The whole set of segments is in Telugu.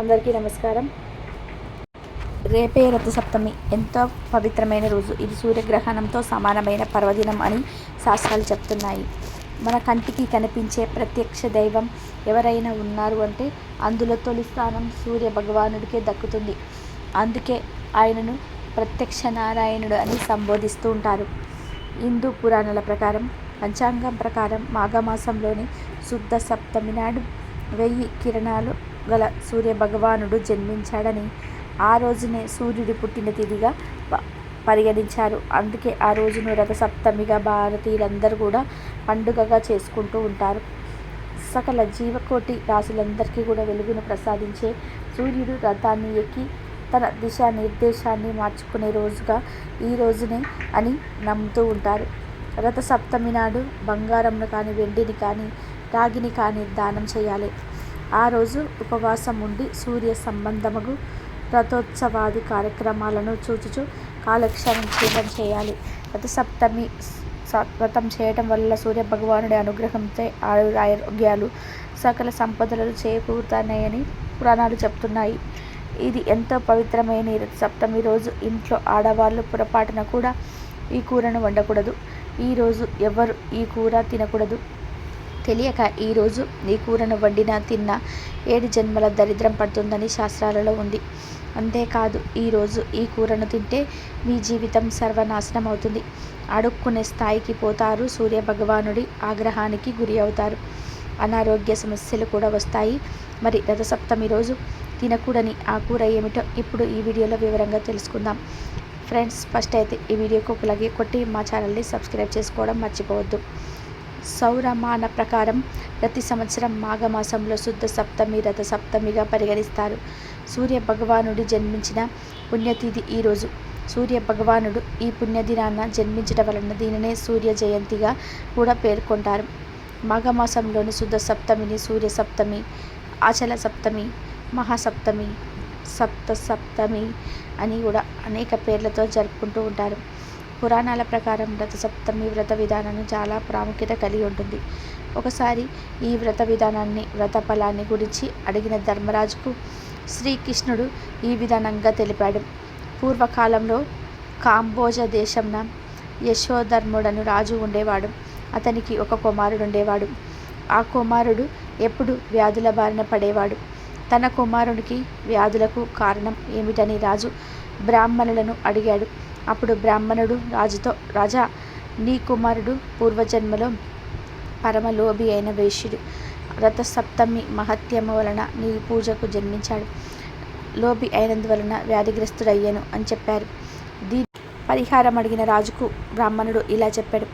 అందరికీ నమస్కారం. రేపే రథసప్తమి. ఎంతో పవిత్రమైన రోజు. ఇది సూర్యగ్రహణంతో సమానమైన పర్వదినం అని శాస్త్రాలు చెప్తున్నాయి. మన కంటికి కనిపించే ప్రత్యక్ష దైవం ఎవరైనా ఉన్నారు అంటే అందులో తొలి స్థానం సూర్య భగవానుడికే దక్కుతుంది. అందుకే ఆయనను ప్రత్యక్ష నారాయణుడు అని సంబోధిస్తూ ఉంటారు. హిందూ పురాణాల ప్రకారం పంచాంగం ప్రకారం మాఘమాసంలోని శుద్ధ సప్తమి నాడు వెయ్యి కిరణాలు గల సూర్య భగవానుడు జన్మించాడని ఆ రోజునే సూర్యుడి పుట్టిన తిథిగా ప- పరిగణించారు. అందుకే ఆ రోజును రథసప్తమిగా భారతీయులందరూ కూడా పండుగగా చేసుకుంటూ ఉంటారు. సకల జీవకోటి రాసులందరికీ కూడా వెలుగును ప్రసాదించే సూర్యుడు రథాన్ని ఎక్కి తన దిశా నిర్దేశాన్ని మార్చుకునే రోజుగా ఈ రోజునే అని నమ్ముతూ ఉంటారు. రథసప్తమి నాడు బంగారంను కానీ వెండిని కానీ రాగిని కానీ దానం చేయాలి. ఆ రోజు ఉపవాసం ఉండి సూర్య సంబంధముగు రథోత్సవాది కార్యక్రమాలను చూచుచు కాలక్షేమం చేయడం చేయాలి. రథసప్తమి స- వ్రతం చేయటం వల్ల సూర్య భగవానుడి అనుగ్రహంతో ఆరోగ్యాలు సకల సంపదలు చేకూరుతాయని పురాణాలు చెప్తున్నాయి. ఇది ఎంతో పవిత్రమైన సప్తమి రోజు. ఇంట్లో ఆడవాళ్ళు పొరపాటున కూడా ఈ కూరను వండకూడదు. ఈరోజు ఎవరు ఈ కూర తినకూడదు? తెలియక ఈరోజు ఈ కూరను వండినా తిన్నా ఏడు జన్మల దరిద్రం పడుతుందని శాస్త్రాలలో ఉంది. అంతేకాదు ఈరోజు ఈ కూరను తింటే మీ జీవితం సర్వనాశనం అవుతుంది. అడుక్కునే స్థాయికి పోతారు సూర్య భగవానుడి ఆగ్రహానికి గురి అవుతారు. అనారోగ్య సమస్యలు కూడా వస్తాయి. మరి రథసప్తమి రోజు తినకూడని ఆ కూర ఏమిటో ఇప్పుడు ఈ వీడియోలో వివరంగా తెలుసుకుందాం. ఫ్రెండ్స్ ఫస్ట్ అయితే ఈ వీడియోకి ఒక లగే కొట్టి మా ఛానల్ని సబ్స్క్రైబ్ చేసుకోవడం మర్చిపోవద్దు. సౌరమాన ప్రకారం ప్రతి సంవత్సరం మాఘమాసంలో శుద్ధ సప్తమి రథ సప్తమిగా పరిగణిస్తారు. సూర్య భగవానుడు జన్మించిన పుణ్యతిథి ఈరోజు సూర్య భగవానుడు ఈ పుణ్యదినాన జన్మించడం వలన దీనినే సూర్య జయంతిగా కూడా పేర్కొంటారు. మాఘమాసంలోని శుద్ధ సప్తమిని సూర్య సప్తమి ఆచల సప్తమి మహాసప్తమి సప్త సప్తమి అని కూడా అనేక పేర్లతో జరుపుకుంటూ ఉంటారు. పురాణాల ప్రకారం వ్రత సప్తమి వ్రత విధానాన్ని చాలా ప్రాముఖ్యత కలిగి ఉంటుంది. ఒకసారి ఈ వ్రత విధానాన్ని వ్రత ఫలాన్ని గురించి అడిగిన ధర్మరాజుకు శ్రీకృష్ణుడు ఈ విధానంగా తెలిపాడు. పూర్వకాలంలో కాంబోజ దేశంన యశోధర్ముడను రాజు ఉండేవాడు. అతనికి ఒక కుమారుడు ఉండేవాడు. ఆ కుమారుడు ఎప్పుడు వ్యాధుల బారిన పడేవాడు. తన కుమారునికి వ్యాధులకు కారణం ఏమిటని రాజు బ్రాహ్మణులను అడిగాడు. అప్పుడు బ్రాహ్మణుడు రాజుతో రాజా నీ కుమారుడు పూర్వజన్మలో పరమలోభి అయిన వేష్యుడు రథసప్తమి మహత్యము వలన నీ పూజకు జన్మించాడు. లోభి అయినందువలన వ్యాధిగ్రస్తుడయ్యాను అని చెప్పారు. దీ పరిహారం అడిగిన రాజుకు బ్రాహ్మణుడు ఇలా చెప్పాడు.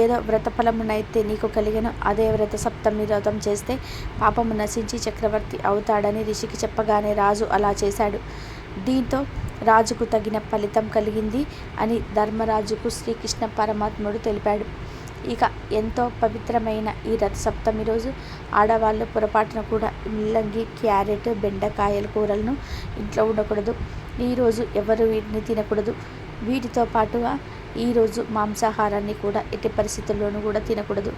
ఏదో వ్రతఫలమునైతే నీకు కలిగను. అదే వ్రత సప్తమి వ్రతం చేస్తే పాపము నశించి చక్రవర్తి అవుతాడని ఋషికి చెప్పగానే రాజు అలా చేశాడు. దీంతో రాజుకు తగిన ఫలితం కలిగింది అని ధర్మరాజుకు శ్రీకృష్ణ పరమాత్ముడు తెలిపాడు. ఇక ఎంతో పవిత్రమైన ఈ రథ సప్తమి రోజు ఆడవాళ్ళు పొరపాటున కూడా ముల్లంగి క్యారెట్ బెండకాయల కూరలను ఇంట్లో ఉండకూడదు. ఈరోజు ఎవరు వీటిని తినకూడదు? వీటితో పాటుగా ఈరోజు మాంసాహారాన్ని కూడా ఎట్టి పరిస్థితుల్లోనూ కూడా తినకూడదు.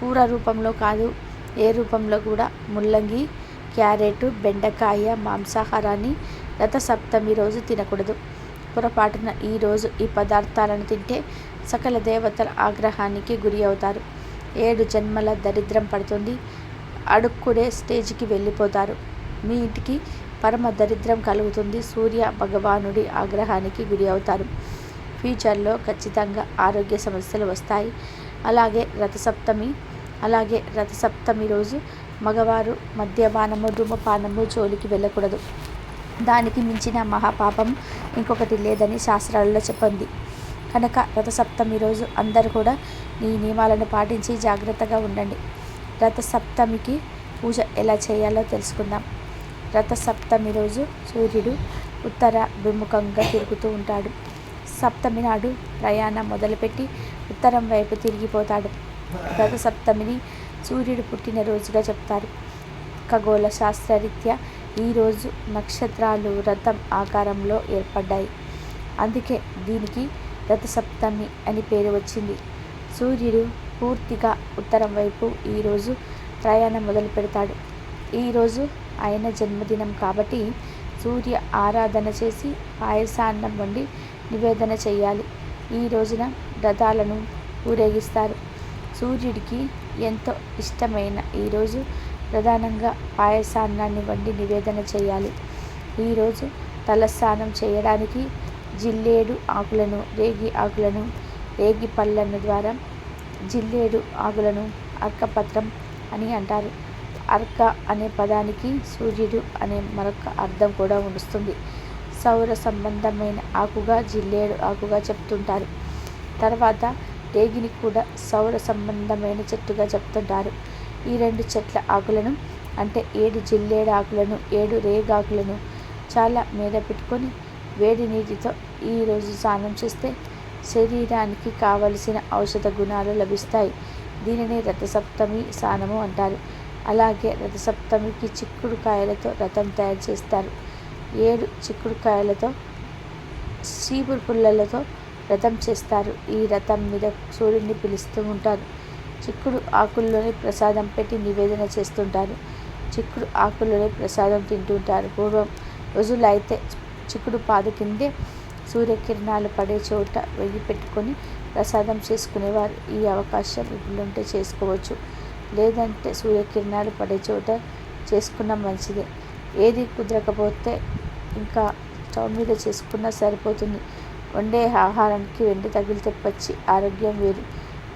కూర రూపంలో కాదు ఏ రూపంలో కూడా ముల్లంగి క్యారెట్ బెండకాయ మాంసాహారాన్ని రథ సప్తమి రోజు తినకూడదు. పొరపాటున ఈరోజు ఈ పదార్థాలను తింటే సకల దేవతల ఆగ్రహానికి గురి అవుతారు. ఏడు జన్మల దరిద్రం పడుతుంది. అడుక్కునే స్టేజ్కి వెళ్ళిపోతారు. మీ ఇంటికి పరమ దరిద్రం కలుగుతుంది. సూర్య భగవానుడి ఆగ్రహానికి గురి అవుతారు. ఫ్యూచర్లో ఖచ్చితంగా ఆరోగ్య సమస్యలు వస్తాయి. అలాగే రథసప్తమి అలాగే రథసప్తమి రోజు మగవారు మద్యపానము ధూమపానము జోలికి వెళ్ళకూడదు. దానికి మించిన మహాపాపం ఇంకొకటి లేదని శాస్త్రాలలో చెప్పింది కనుక రథసప్తమి రోజు అందరూ కూడా ఈ నియమాలను పాటించి జాగ్రత్తగా ఉండండి. రథసప్తమికి పూజ ఎలా చేయాలో తెలుసుకుందాం. రథసప్తమి రోజు సూర్యుడు ఉత్తర విముఖంగా తిరుగుతూ ఉంటాడు. సప్తమి నాడు ప్రయాణం మొదలుపెట్టి ఉత్తరం వైపు తిరిగిపోతాడు. రథసప్తమిని సూర్యుడు పుట్టినరోజుగా చెప్తారు. ఖగోళ శాస్త్రరీత్యా ఈరోజు నక్షత్రాలు రథం ఆకారంలో ఏర్పడ్డాయి. అందుకే దీనికి రథసప్తమి అని పేరు వచ్చింది. సూర్యుడు పూర్తిగా ఉత్తరం వైపు ఈరోజు ప్రయాణం మొదలు పెడతాడు. ఈరోజు ఆయన జన్మదినం కాబట్టి సూర్య ఆరాధన చేసి పాయసాన్నం వండి నివేదన చేయాలి. ఈ రోజున రథాలను ఊరేగిస్తారు. సూర్యుడికి ఎంతో ఇష్టమైన ఈరోజు ప్రధానంగా పాయసాన్నాన్ని వండి నివేదన చేయాలి. ఈరోజు తలస్నానం చేయడానికి జిల్లేడు ఆకులను రేగి ఆకులను రేగి పళ్ళను ద్వారా జిల్లేడు ఆకులను అర్కపత్రం అని అంటారు. అర్క అనే పదానికి సూర్యుడు అనే మరొక అర్థం కూడా వస్తుంది. సౌర సంబంధమైన ఆకుగా జిల్లేడు ఆకుగా చెప్తుంటారు. తర్వాత రేగిని కూడా సౌర సంబంధమైన చెట్టుగా చెప్తుంటారు. ఈ రెండు చెట్ల ఆకులను అంటే ఏడు జిల్లేడు ఆకులను ఏడు రేగాకులను చాలా మీద పెట్టుకొని వేడి నీటితో ఈరోజు స్నానం చేస్తే శరీరానికి కావలసిన ఔషధ గుణాలు లభిస్తాయి. దీనిని రథసప్తమి స్నానము అంటారు. అలాగే రథసప్తమికి చిక్కుడుకాయలతో రథం తయారు చేస్తారు. ఏడు చిక్కుడుకాయలతో చీపురు పుల్లలతో రథం చేస్తారు. ఈ రథం మీద సూర్యుడిని పిలుస్తూ ఉంటారు. చిక్కుడు ఆకుల్లోనే ప్రసాదం పెట్టి నివేదన చేస్తుంటారు. చిక్కుడు ఆకుల్లోనే ప్రసాదం తింటుంటారు. పూర్వం రోజుల్లో అయితే చిక్కుడు పాదు కిందే సూర్యకిరణాలు పడే చోట వెయ్యి పెట్టుకొని ప్రసాదం చేసుకునేవారు. ఈ అవకాశం ఇప్పుడుంటే చేసుకోవచ్చు. లేదంటే సూర్యకిరణాలు పడే చోట చేసుకున్న మంచిదే. ఏది కుదరకపోతే ఇంకా స్టవ్ మీద చేసుకున్నా సరిపోతుంది. వండే ఆహారానికి వెండి తగిలితే పచ్చి ఆరోగ్యం వేరు.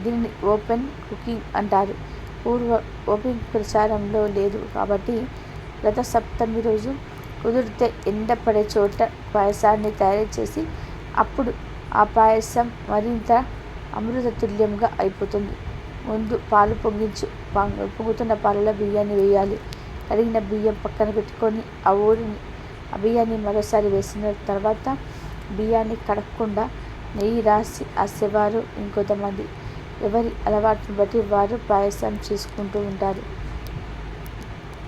దీనిని ఓపెన్ కుకింగ్ అంటారు. పూర్వ ఓపెన్ ప్రచారంలో లేదు కాబట్టి గత సప్తమి రోజు కుదిరితే ఎండ పడే చోట పాయసాన్ని తయారు చేసి అప్పుడు ఆ పాయసం మరింత అమృతతుల్యంగా అయిపోతుంది. ముందు పాలు పొంగించు పొంగుతున్న పాలలో బియ్యాన్ని వేయాలి. కడిగిన బియ్యం పక్కన పెట్టుకొని ఆ ఊరిని ఆ బియ్యాన్ని మరోసారి వేసిన తర్వాత బియ్యాన్ని కడగకుండా నెయ్యి రాసి ఆసేవారు ఇంకొంతమంది ఎవరి అలవాటును బట్టి వారు పాయసం చేసుకుంటూ ఉంటారు.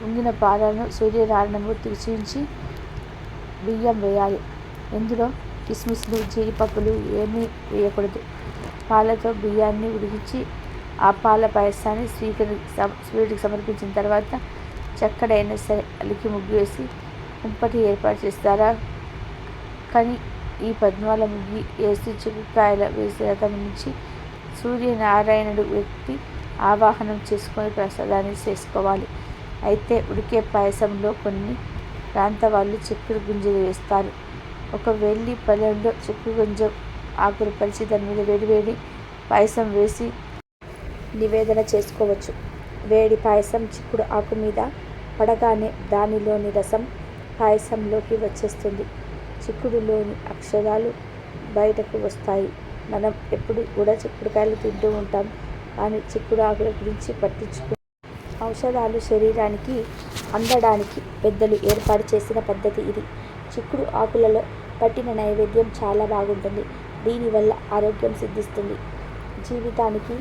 ఉంగిన పాలను సూర్యనారాయణము తీర్చించి బియ్యం వేయాలి. ఇందులో కిస్మిస్లు జీడిపప్పులు ఏమీ వేయకూడదు. పాలతో బియ్యాన్ని ఉడికించి ఆ పాల పాయసాన్ని స్వీకరి స్వీట్కి సమర్పించిన తర్వాత చక్కడైనా సరే అలికి ముగ్గు వేసి కుంపటి ఏర్పాటు చేస్తారా? కానీ ఈ పద్మాల ముగ్గి వేసి చిక్కుకాయల వేసే రకం నుంచి సూర్యనారాయణుడు వ్యక్తి ఆవాహనం చేసుకొని ప్రసాదాన్ని చేసుకోవాలి. అయితే ఉడికే పాయసంలో కొన్ని ప్రాంత వాళ్ళు చిక్కుడు గుంజలు వేస్తారు. ఒక వెల్లి పళ్ళెంలో చిక్కుడు గుంజ ఆకులు పరిచి దాని మీద వేడి వేడి పాయసం వేసి నివేదన చేసుకోవచ్చు. వేడి పాయసం చిక్కుడు ఆకు మీద పడగానే దానిలోని రసం పాయసంలోకి వచ్చేస్తుంది. చిక్కుడులోని అక్షరాలు బయటకు వస్తాయి. మనం ఎప్పుడు కూడా చిక్కుడుకాయలు తింటూ ఉంటాం. కానీ చిక్కుడు ఆకుల గురించి పట్టించుకు ఔషధాలు శరీరానికి అందడానికి పెద్దలు ఏర్పాటు చేసిన పద్ధతి ఇది. చిక్కుడు ఆకులలో పట్టిన నైవేద్యం చాలా బాగుంటుంది. దీనివల్ల ఆరోగ్యం సిద్ధిస్తుంది. జీవితానికి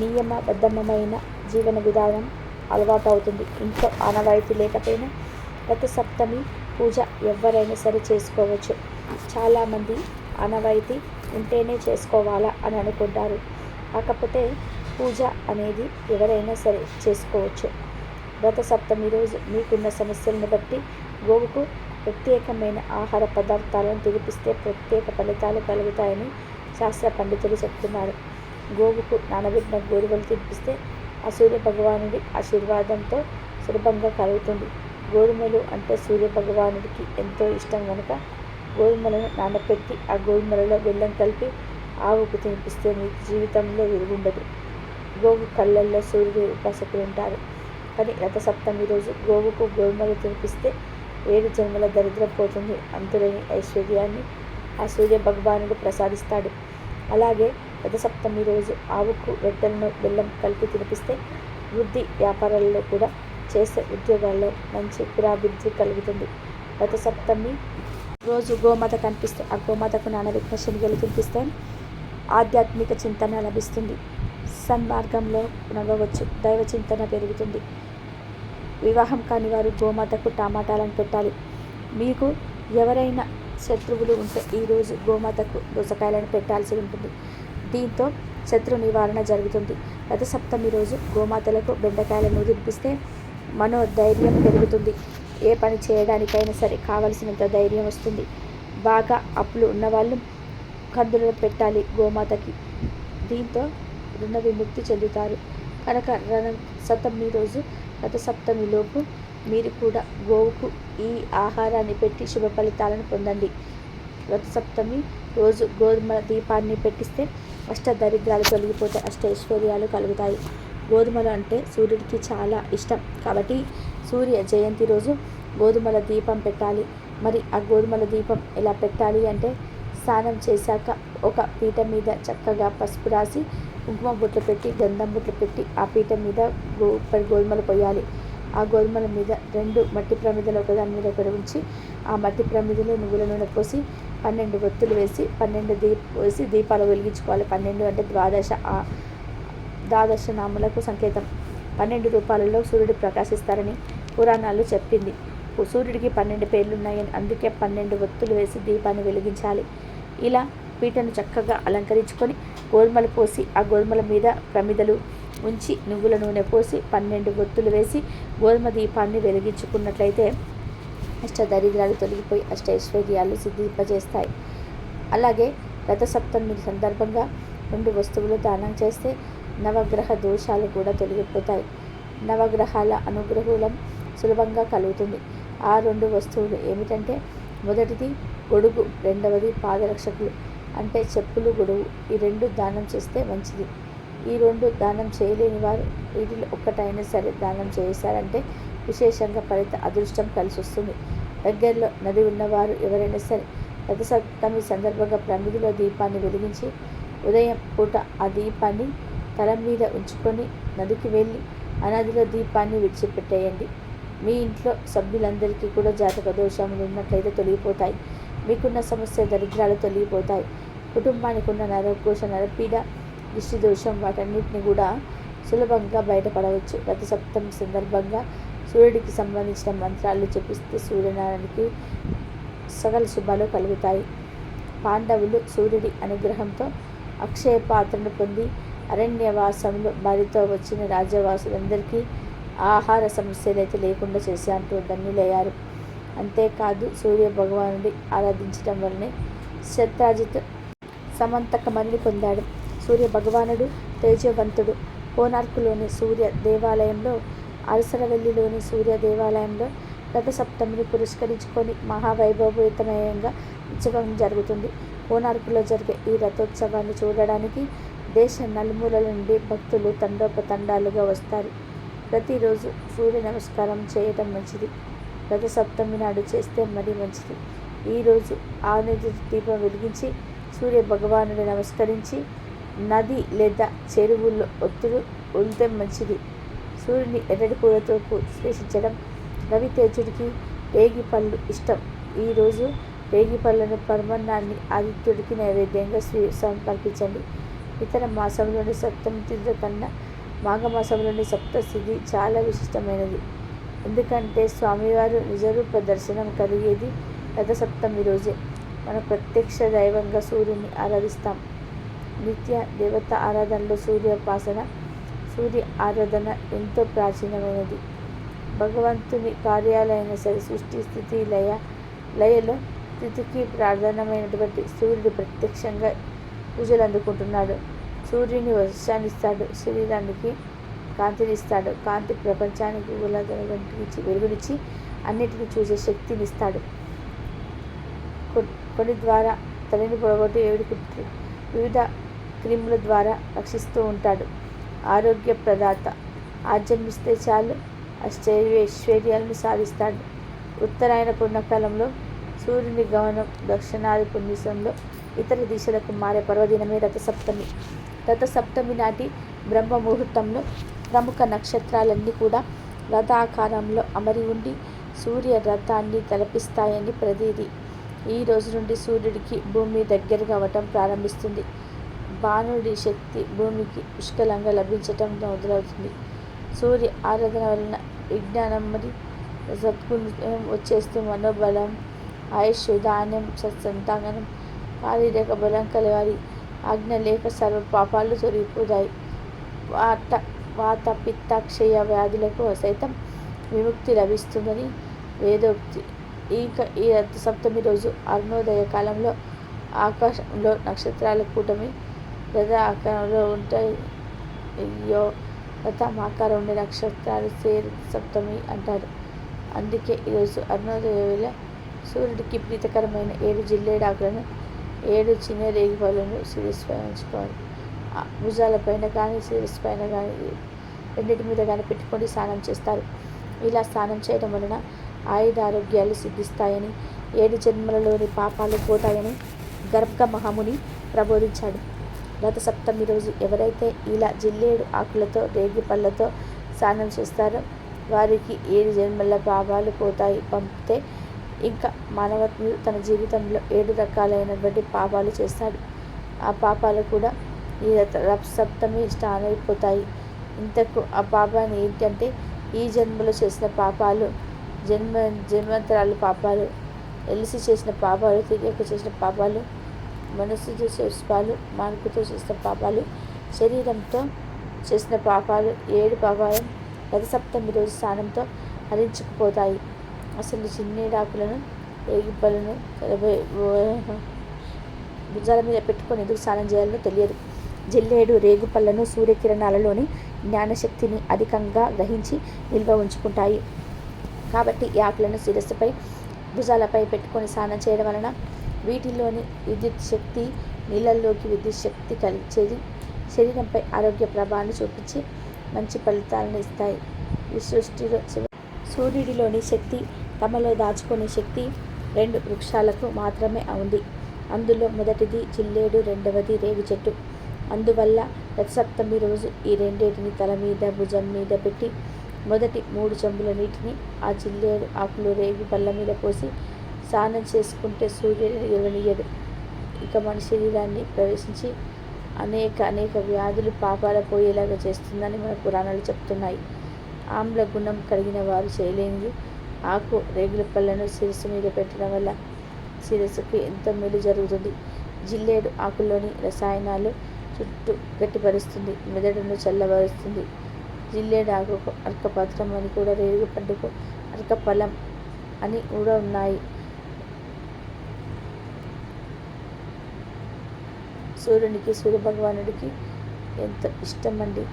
నియమబద్ధమైన జీవన విధానం అలవాటు అవుతుంది. ఇంట్లో ఆనవాయితీ లేకపోయినా గత సప్తమి పూజ ఎవరైనా సరే చేసుకోవచ్చు. చాలామంది ఆనవాయితీ ఉంటేనే చేసుకోవాలా అని అనుకుంటారు. కాకపోతే పూజ అనేది ఎవరైనా సరే చేసుకోవచ్చు. గత సప్తమి రోజు మీకున్న సమస్యలను బట్టి గోవుకు ప్రత్యేకమైన ఆహార పదార్థాలను తినిపిస్తే ప్రత్యేక ఫలితాలు కలుగుతాయని శాస్త్ర పండితులు చెప్తున్నారు. గోవుకు నానబెట్టిన గోధుమలు తినిపిస్తే ఆ సూర్య భగవానుడి ఆశీర్వాదంతో సులభంగా కలుగుతుంది. గోధుమలు అంటే సూర్య భగవానుడికి ఎంతో ఇష్టం కనుక గోధుమలను నానబెట్టి ఆ గోధుమలలో బెల్లం కలిపి ఆవుకు తినిపిస్తే మీకు జీవితంలో విరుగుండదు గోవు కళ్ళల్లో సూర్యుడు ఉపాసకులు ఉంటారు. కానీ రథసప్తమి రోజు గోవుకు గోధుమలు తినిపిస్తే ఏడు జన్మల దరిద్రం పోతుంది. అంతులేని ఐశ్వర్యాన్ని ఆ సూర్య భగవానుడు ప్రసాదిస్తాడు. అలాగే రథసప్తమి రోజు ఆవుకు రొట్టెలను బెల్లం కలిపి తినిపిస్తే వృద్ధి వ్యాపారాల్లో కూడా చేసే ఉద్యోగాల్లో మంచి పురాభివృద్ధి కలుగుతుంది. రథసప్తమి రోజు గోమాత కనిపిస్తే ఆ గోమాతకు నానబెట్టిన శనిగలు తినిపిస్తే. ఆధ్యాత్మిక చింతన లభిస్తుంది. సన్మార్గంలో నడవచ్చు. దైవ చింతన పెరుగుతుంది. వివాహం కాని వారు గోమాతకు టమాటాలను పెట్టాలి. మీకు ఎవరైనా శత్రువులు ఉంటే ఈరోజు గోమాతకు దోసకాయలను పెట్టాల్సి ఉంటుంది. దీంతో శత్రు నివారణ జరుగుతుంది. రథసప్తమి రోజు గోమాతలకు బెండకాయలను తినిపిస్తే మనోధైర్యం పెరుగుతుంది. ఏ పని చేయడానికైనా సరే కావలసినంత ధైర్యం వస్తుంది. బాగా అప్పులు ఉన్నవాళ్ళు కందులలో పెట్టాలి గోమాతకి. దీంతో రుణ విముక్తి చెందుతారు. కనుక రణ సప్తమి రోజు గత సప్తమిలోపు మీరు కూడా గోవుకు ఈ ఆహారాన్ని పెట్టి శుభ ఫలితాలను పొందండి. గత సప్తమి రోజు గోధుమ దీపాన్ని పెట్టిస్తే అష్ట దరిద్రాలు తొలగిపోతాయి అష్ట ఐశ్వర్యాలు కలుగుతాయి. గోధుమలు అంటే సూర్యుడికి చాలా ఇష్టం కాబట్టి సూర్య జయంతి రోజు గోధుమల దీపం పెట్టాలి. మరి ఆ గోధుమల దీపం ఎలా పెట్టాలి అంటే స్నానం చేశాక ఒక పీట మీద చక్కగా పసుపు రాసి కుంకుమ బుట్లు పెట్టి గంధం బుట్లు పెట్టి ఆ పీట మీద గో గోధుమలు పోయాలి. ఆ గోధుమల మీద రెండు మట్టి ప్రమిదలు ఒకదాని మీద ఒకటి ఉంచి ఆ మట్టి ప్రమిదలో నువ్వుల నూనె పోసి పన్నెండు ఒత్తులు వేసి పన్నెండు దీప వేసి దీపాలు వెలిగించుకోవాలి. పన్నెండు అంటే ద్వాదశ. ఆ- ద్వాదశ నామలకు సంకేతం. పన్నెండు రూపాలలో సూర్యుడు ప్రకాశిస్తారని పురాణాలు చెప్పింది. సూర్యుడికి పన్నెండు పేర్లున్నాయని అందుకే పన్నెండు ఒత్తులు వేసి దీపాన్ని వెలిగించాలి. ఇలా పీటను చక్కగా అలంకరించుకొని గోధుమలు పోసి ఆ గోధుమల మీద ప్రమిదలు ఉంచి నువ్వుల నూనె పోసి పన్నెండు ఒత్తులు వేసి గోధుమ దీపాన్ని వెలిగించుకున్నట్లయితే అష్ట దరిద్రాలు తొలగిపోయి అష్ట ఐశ్వర్యాలు సిద్ధింపజేస్తాయి. అలాగే రథసప్తమి సందర్భంగా రెండు వస్తువులు దానం చేస్తే నవగ్రహ దోషాలు కూడా తొలగిపోతాయి. నవగ్రహాల అనుగ్రహూలం సులభంగా కలుగుతుంది. ఆ రెండు వస్తువులు ఏమిటంటే మొదటిది గొడుగు రెండవది పాదరక్షకులు. అంటే చెప్పులు గొడుగు. ఈ రెండు దానం చేస్తే మంచిది. ఈ రెండు దానం చేయలేని వారు వీటిలో ఒక్కటైనా సరే దానం చేశారంటే విశేషంగా ఫలిత అదృష్టం కలిసి వస్తుంది దగ్గరలో నది ఉన్నవారు ఎవరైనా సరే రథసప్తమి సందర్భంగా ప్రమిదిలో దీపాన్ని వెలిగించి ఉదయం పూట ఆ దీపాన్ని తల మీద ఉంచుకొని నదికి వెళ్ళి ఆ నదిలో దీపాన్ని విడిచిపెట్టేయండి. మీ ఇంట్లో సభ్యులందరికీ కూడా జాతక దోషములు ఉన్నట్లయితే తొలగిపోతాయి. మీకున్న సమస్య దరిద్రాలు తొలగిపోతాయి. కుటుంబానికి ఉన్న నరఘోష నరపీడ దృష్టి దోషం వాటన్నిటిని కూడా సులభంగా బయటపడవచ్చు. రథ సప్తమి సందర్భంగా సూర్యుడికి సంబంధించిన మంత్రాలు జపిస్తే సూర్యనారాయణకి సకల శుభాలు కలుగుతాయి. పాండవులు సూర్యుడి అనుగ్రహంతో అక్షయ పాత్రను పొంది అరణ్యవాసంలో వారితో వచ్చిన రాజవాసులందరికీ ఆహార సమస్యలు అయితే లేకుండా చేశాంటూ ధన్యులయ్యారు. అంతేకాదు సూర్య భగవానుడి ఆరాధించడం వల్లనే శత్రాజిత్ సమంతకమణిని పొందాడు. సూర్య భగవానుడు తేజవంతుడు కోనార్కులోని సూర్య దేవాలయంలో అరసరవెల్లిలోని సూర్య దేవాలయంలో రథసప్తమిని పురస్కరించుకొని మహావైభవయుతమయంగా ఉత్సవం జరుగుతుంది. కోనార్కులో జరిగే ఈ రథోత్సవాన్ని చూడడానికి దేశ నలుమూలల నుండి భక్తులు తండోపతండాలుగా వస్తారు. ప్రతిరోజు సూర్య నమస్కారం చేయటం మంచిది. రథసప్తమి నాడు చేస్తే మరీ మంచిది. ఈరోజు ఆనది దీపం వెలిగించి సూర్య భగవానుడు నమస్కరించి నది లేదా చెరువుల్లో ఒత్తులు ఉంటే మంచిది. సూర్యుని ఎర్రటి పూలతో విశ్లేషించడం రవితేజుడికి రేగి పళ్ళు ఇష్టం. ఈరోజు రేగి పళ్ళను పరమన్నాన్ని ఆదిత్యుడికి నైవేద్యంగా స్వీ సమర్పించండి. ఇతర మాసంలోని సప్తమి తిథి కన్నా మాఘమాసంలోని సప్తస్థితి చాలా విశిష్టమైనది. ఎందుకంటే స్వామివారు నిజరూప దర్శనం కలిగేది రథసప్తమి రోజే. మనం ప్రత్యక్ష దైవంగా సూర్యుని ఆరాధిస్తాం. నిత్య దేవత ఆరాధనలో సూర్యోపాసన సూర్య ఆరాధన ఎంతో ప్రాచీనమైనది. భగవంతుని కార్యాలైన సరే సృష్టి స్థితి లయ లయలో స్థితికి ప్రాధాన్యమైనటువంటి సూర్యుడు ప్రత్యక్షంగా పూజలు అందుకుంటున్నాడు. సూర్యుని వర్షాన్నిస్తాడు శరీరానికి కాంతినిస్తాడు. కాంతి ప్రపంచానికి వెలుగునిచ్చి వెలుగునిచ్చి అన్నిటిని చూసే శక్తినిస్తాడు. కొ- కొన్ని ద్వారా తలని పొడగొట్టి ఏడు వివిధ క్రిముల ద్వారా రక్షిస్తూ ఉంటాడు. ఆరోగ్య ప్రదాత. ఆజన్మిస్తే చాలు. ఐశ్వర్యాలను సాధిస్తాడు. ఉత్తరాయణ పుణ్యకాలంలో సూర్యుని గమనం దక్షిణాది పుణ్యసంలో ఇతర దిశలకు మారే పర్వదినమే రథసప్తమి. రథసప్తమి నాటి బ్రహ్మ ముహూర్తంలో ప్రముఖ నక్షత్రాలన్నీ కూడా రథాకారంలో అమరి ఉండి సూర్య రథాన్ని తలపిస్తాయని ప్రతీది ఈ రోజు నుండి సూర్యుడికి భూమి దగ్గరగా అవటం ప్రారంభిస్తుంది. బాణుడి శక్తి భూమికి పుష్కలంగా లభించటం మొదలవుతుంది. సూర్య ఆరాధన వలన విజ్ఞానం మరి సత్గుణం వచ్చేస్తూ మనోబలం ఆయుష్ ధాన్యం సత్సంతానం శారీరక బలం కలవాలి. ఆజ్ఞ లేక సర్వ పాపాలు తొలగిపోతాయి వాత వాత పిత్త క్షయ వ్యాధులకు సైతం విముక్తి లభిస్తుందని వేదోక్తి. ఇంకా ఈ రథ సప్తమి రోజు అరుణోదయ కాలంలో ఆకాశంలో నక్షత్రాల కూటమి రథ ఆకారంలో ఉంటాయి. అయ్యో రథం ఆకారం ఉండే నక్షత్రాలు సేరు సప్తమి అంటారు. అందుకే ఈరోజు అరుణోదయ వేళ సూర్యుడికి ప్రీతికరమైన ఏడు జిల్లేడాకులను ఏడు చిన్న రేగిపళ్ళను పైన ఉంచుకోవాలి భుజాల భుజాలపైన కానీ సిరీస్ పైన కానీ రెండింటి మీద కానీ పెట్టుకొని స్నానం చేస్తారు. ఇలా స్నానం చేయడం వలన ఆయుధ ఆరోగ్యాలు సిద్ధిస్తాయని ఏడు జన్మలలోని పాపాలు పోతాయని గర్భ మహాముని ప్రబోధించాడు. గత సప్తమి రోజు ఎవరైతే ఇలా జిల్లేడు ఆకులతో రేగి పళ్ళతో స్నానం చేస్తారో వారికి ఏడు జన్మల పాపాలు పోతాయి. పంపితే ఇంకా మానవత్ముడు తన జీవితంలో ఏడు రకాలైనటువంటి పాపాలు చేస్తాడు. ఆ పాపాలు కూడా ఈ సప్తమి స్టాన్ అయిపోతాయి ఇంతకు ఆ పాపాన్ని ఏంటంటే ఈ జన్మలో చేసిన పాపాలు జన్మ జన్మంతరాలు పాపాలు ఎలిసి చేసిన పాపాలు తెలియక చేసిన పాపాలు మనస్సుతో చేసిన పాపాలు మార్పుతో చేసిన పాపాలు శరీరంతో చేసిన పాపాలు ఏడు పాపాలు రథసప్తమి రోజు స్నానంతో హరించుకుపోతాయి. అసలు చిన్నేడాకులను ఏగిప్పలను భుజాల మీద పెట్టుకొని ఎందుకు స్నానం చేయాలో తెలియదు. జల్లేడు రేగుపళ్ళను సూర్యకిరణాలలోని జ్ఞానశక్తిని అధికంగా గ్రహించి నిల్వ ఉంచుకుంటాయి. కాబట్టి ఈ ఆకులను శిరస్సుపై భుజాలపై పెట్టుకొని స్నానం చేయడం వలన వీటిలోని విద్యుత్ శక్తి నీళ్ళల్లోకి విద్యుత్ శక్తి కలిచేది శరీరంపై ఆరోగ్య ప్రభావాన్ని చూపించి మంచి ఫలితాలను ఇస్తాయి. ఈ సృష్టిలో సూర్యుడిలోని శక్తి తమలో దాచుకునే శక్తి రెండు వృక్షాలకు మాత్రమే ఉంది. అందులో మొదటిది చిల్లేడు రెండవది రేగు చెట్టు. అందువల్ల రథసప్తమి రోజు ఈ రెండింటిని తల మీద భుజం మీద పెట్టి మొదటి మూడు చెంబుల నీటిని ఆ చిల్లేడు ఆకులు రేగు పళ్ళ మీద పోసి స్నానం చేసుకుంటే సూర్యుడు ఇరవనియడు ఇక మన శరీరాన్ని ప్రవేశించి అనేక అనేక వ్యాధులు పాపాల పోయేలాగా చేస్తుందని మన పురాణాలు చెప్తున్నాయి. ఆమ్ల గుణం కలిగిన వారు చేయలేనిది ఆకు రేగుల పళ్ళను శిరస్సు మీద పెట్టడం వల్ల శిరస్సుకి ఎంతో మేలు జరుగుతుంది. జిల్లేడు ఆకుల్లోని రసాయనాలు చుట్టూ గట్టిపరుస్తుంది మెదడును చల్లబరుస్తుంది. జిల్లేడు ఆకుకు అర్కపత్రం అని కూడా రేగు పండుకు అర్కఫలం అని కూడా ఉన్నాయి. సూర్యునికి సూర్యభగవానుడికి ఎంత ఇష్టం అండి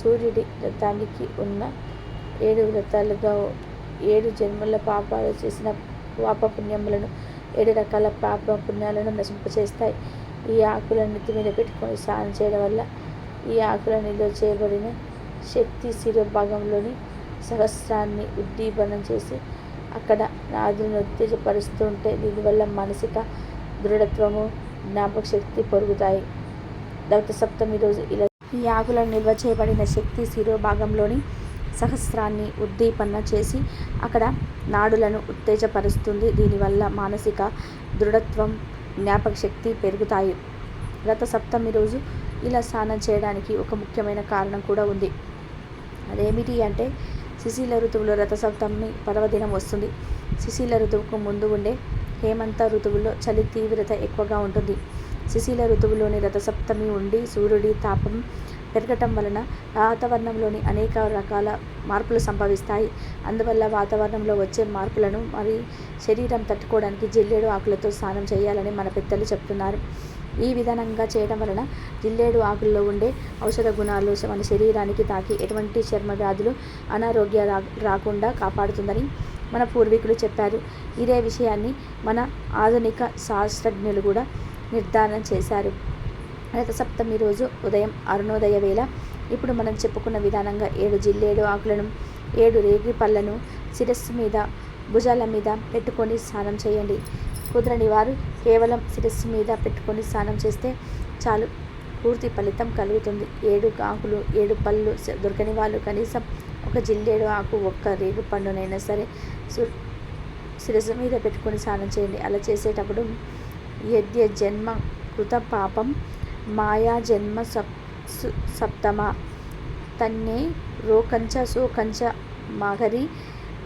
సూర్యుడి వ్రతానికి ఉన్న ఏడు వ్రతాలుగా ఏడు జన్మల పాపాలు చేసిన పాప పుణ్యములను ఏడు రకాల పాప పుణ్యాలను నశింపచేస్తాయి. ఈ ఆకులను నెత్తి మీద పెట్టుకొని స్నానం చేయడం వల్ల ఈ ఆకుల నిల్వ చేయబడిన శక్తి శిరోభాగంలోని సహస్రాన్ని ఉద్దీపనం చేసి అక్కడ నాదులను ఉత్తేజపరుస్తూ ఉంటే దీనివల్ల మానసిక దృఢత్వము జ్ఞాపక శక్తి పెరుగుతాయి. దౌత సప్తమి రోజు ఇలా ఈ ఆకులను నిల్వ చేయబడిన శక్తి శిరోభాగంలోని సహస్రాన్ని ఉద్దీపన చేసి అక్కడ నాడులను ఉత్తేజపరుస్తుంది. దీనివల్ల మానసిక దృఢత్వం జ్ఞాపక శక్తి పెరుగుతాయి. గత సప్తమి రోజు ఇలా స్నానం చేయడానికి ఒక ముఖ్యమైన కారణం కూడా ఉంది. అదేమిటి అంటే శిశిల ఋతువులో రథ సప్తమి పర్వదినం వస్తుంది. శిశిల ఋతువుకు ముందు ఉండే హేమంత ఋతువులో చలి తీవ్రత ఎక్కువగా ఉంటుంది. శిశిల ఋతువులోని రథసప్తమి ఉండి సూర్యుడి తాపం పెరగటం వలన వాతావరణంలోని అనేక రకాల మార్పులు సంభవిస్తాయి. అందువల్ల వాతావరణంలో వచ్చే మార్పులను మరి శరీరం తట్టుకోవడానికి జిల్లేడు ఆకులతో స్నానం చేయాలని మన పెద్దలు చెప్తున్నారు. ఈ విధానంగా చేయడం వలన జిల్లేడు ఆకుల్లో ఉండే ఔషధ గుణాలు మన శరీరానికి తాకి ఎటువంటి చర్మ వ్యాధులు అనారోగ్య రా రాకుండా కాపాడుతుందని మన పూర్వీకులు చెప్పారు. ఇదే విషయాన్ని మన ఆధునిక శాస్త్రజ్ఞులు కూడా నిర్ధారణ చేశారు. రథసప్తమి రోజు ఉదయం అరుణోదయ వేళ ఇప్పుడు మనం చెప్పుకున్న విధానంగా ఏడు జిల్లేడు ఆకులను ఏడు రేగి పళ్ళను శిరస్సు మీద భుజాల మీద పెట్టుకొని స్నానం చేయండి. కుదరని వారు కేవలం శిరస్సు మీద పెట్టుకొని స్నానం చేస్తే చాలు. పూర్తి ఫలితం కలుగుతుంది. ఏడు ఆకులు ఏడు పళ్ళు దొరకని వాళ్ళు కనీసం ఒక జిల్లేడు ఆకు ఒక్క రేగు పండునైనా సరే సు- శిరస్సు మీద పెట్టుకొని స్నానం చేయండి. అలా చేసేటప్పుడు యద్య జన్మ కృత పాపం మాయా జన్మ సప్ సు- సప్తమ. తన్నే రోకంచ సోకంచ మహరి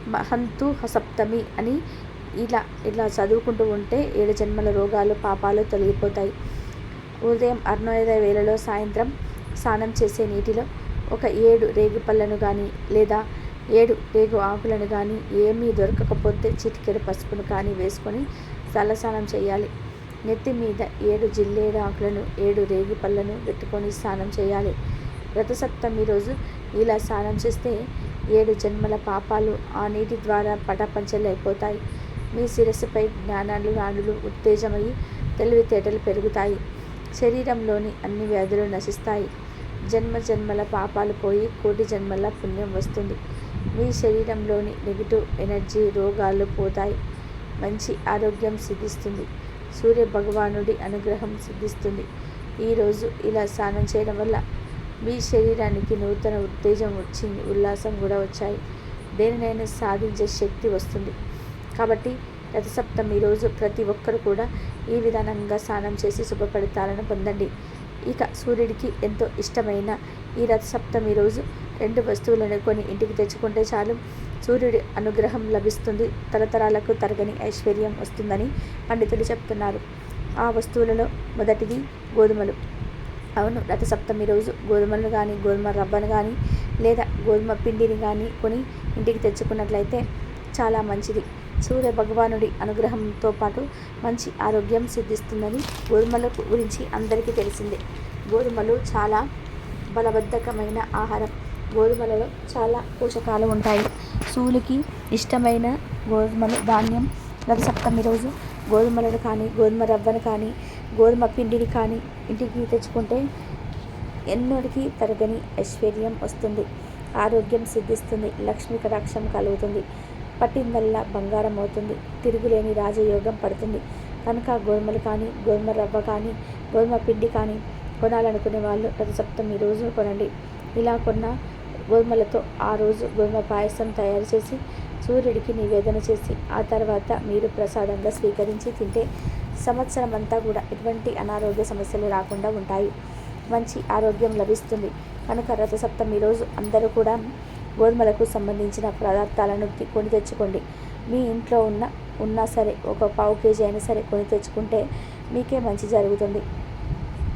మహంతు సప్తమి అని ఇలా ఇలా చదువుకుంటూ ఉంటే ఏడు జన్మల రోగాలు పాపాలు తొలగిపోతాయి. ఉదయం అరుణోదయ వేళలో సాయంత్రం స్నానం చేసే నీటిలో ఒక ఏడు రేగిపళ్ళను కానీ లేదా ఏడు రేగు ఆకులను కానీ ఏమీ దొరకకపోతే చిటికెడు పసుపును కానీ వేసుకొని తలస్నానం చేయాలి. నెత్తి మీద ఏడు జిల్లేడు ఆకులను ఏడు రేగి పళ్ళను పెట్టుకొని స్నానం చేయాలి. రథసప్తమి రోజు ఇలా స్నానం చేస్తే ఏడు జన్మల పాపాలు ఆ నీటి ద్వారా పటపంచలైపోతాయి. మీ శిరస్సుపై జ్ఞానాలు నాడులు ఉత్తేజమయ్యి తెలివితేటలు పెరుగుతాయి. శరీరంలోని అన్ని వ్యాధులు నశిస్తాయి. జన్మ జన్మల పాపాలు పోయి కోటి జన్మల పుణ్యం వస్తుంది. మీ శరీరంలోని నెగిటివ్ ఎనర్జీ రోగాలు పోతాయి. మంచి ఆరోగ్యం సిద్ధిస్తుంది. సూర్య భగవానుడి అనుగ్రహం సిద్ధిస్తుంది. ఈరోజు ఇలా స్నానం చేయడం వల్ల మీ శరీరానికి నూతన ఉత్తేజం వచ్చింది. ఉల్లాసం కూడా వచ్చాయి. దేనినైనా సాధించే శక్తి వస్తుంది. కాబట్టి రథసప్తమి రోజు ప్రతి ఒక్కరు కూడా ఈ విధానంగా స్నానం చేసి శుభఫలితాలను పొందండి. ఇక సూర్యుడికి ఎంతో ఇష్టమైన ఈ రథసప్తమి రోజు రెండు వస్తువులను కొని ఇంటికి తెచ్చుకుంటే చాలు. సూర్యుడి అనుగ్రహం లభిస్తుంది. తరతరాలకు తరగని ఐశ్వర్యం వస్తుందని పండితులు చెప్తున్నారు. ఆ వస్తువులలో మొదటిది గోధుమలు. అవును రథసప్తమి రోజు గోధుమలను కానీ గోధుమ రవ్వను కానీ లేదా గోధుమ పిండిని కానీ కొని ఇంటికి తెచ్చుకున్నట్లయితే చాలా మంచిది. సూర్య భగవానుడి అనుగ్రహంతో పాటు మంచి ఆరోగ్యం సిద్ధిస్తుందని గోధుమల గురించి అందరికీ తెలిసిందే. గోధుమలు చాలా బలబద్ధకమైన ఆహారం. గోధుమలలో చాలా పోషకాలు ఉంటాయి. సూలికి ఇష్టమైన గోధుమలు ధాన్యం రథసప్తమి రోజు గోధుమలను కానీ గోధుమ రవ్వను కానీ గోధుమ పిండిని కానీ ఇంటికి తెచ్చుకుంటే ఎన్నోటికి తరగని ఐశ్వర్యం వస్తుంది. ఆరోగ్యం సిద్ధిస్తుంది లక్ష్మీ కటాక్షం కలుగుతుంది పట్టిందల్లా బంగారం అవుతుంది తిరుగులేని రాజయోగం పడుతుంది. కనుక గోధుమలు కానీ గోధుమ రవ్వ కానీ గోధుమ పిండి కానీ కొనాలనుకునే వాళ్ళు ప్రతి సప్తమి రోజు కొనండి. ఇలా కొన్న గోధుమలతో ఆ రోజు గోధుమ పాయసం తయారు చేసి సూర్యుడికి నివేదన చేసి ఆ తర్వాత మీరు ప్రసాదంగా స్వీకరించి తింటే సంవత్సరం అంతా కూడా ఎటువంటి అనారోగ్య సమస్యలు రాకుండా ఉంటాయి. మంచి ఆరోగ్యం లభిస్తుంది. కనుక రథసప్తమి రోజు అందరూ కూడా గోధుమలకు సంబంధించిన పదార్థాలను కొని తెచ్చుకోండి. మీ ఇంట్లో ఉన్న ఉన్నా సరే ఒక పావు కేజీ అయినా సరే కొని తెచ్చుకుంటే మీకే మంచి జరుగుతుంది.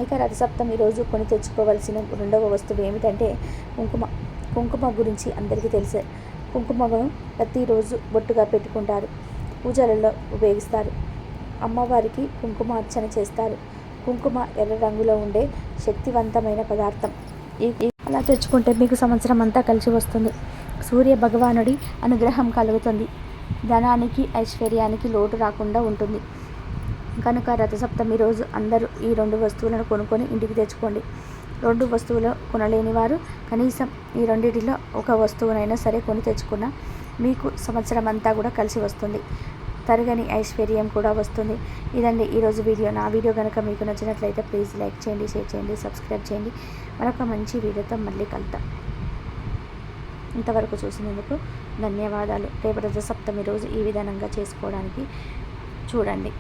ఇక రథసప్తమి రోజు కొని తెచ్చుకోవాల్సిన రెండవ వస్తువు ఏమిటంటే కుంకుమ. కుంకుమ గురించి అందరికీ తెలుసే. కుంకుమను ప్రతిరోజు బొట్టుగా పెట్టుకుంటారు. పూజలలో ఉపయోగిస్తారు. అమ్మవారికి కుంకుమ అర్చన చేస్తారు. కుంకుమ ఎర్ర రంగులో ఉండే శక్తివంతమైన పదార్థం. ఈ అలా తెచ్చుకుంటే మీకు సంవత్సరం అంతా కలిసి వస్తుంది. సూర్య భగవానుడి అనుగ్రహం కలుగుతుంది. ధనానికి ఐశ్వర్యానికి లోటు రాకుండా ఉంటుంది. కనుక రథసప్తమి రోజు అందరూ ఈ రెండు వస్తువులను కొనుక్కొని ఇంటికి తెచ్చుకోండి. రెండు వస్తువులు కొనలేని వారు కనీసం ఈ రెండింటిలో ఒక వస్తువునైనా సరే కొని తెచ్చుకున్న మీకు సంవత్సరం అంతా కూడా కలిసి వస్తుంది. తరగని ఐశ్వర్యం కూడా వస్తుంది. ఇదండి ఈరోజు వీడియో. నా వీడియో కనుక మీకు నచ్చినట్లయితే ప్లీజ్ లైక్ చేయండి షేర్ చేయండి సబ్స్క్రైబ్ చేయండి. మరొక మంచి వీడియోతో మళ్ళీ కలుద్దాం. ఇంతవరకు చూసినందుకు ధన్యవాదాలు. రేపు రజసప్తమి రోజు ఈ విధానంగా చేసుకోవడానికి చూడండి.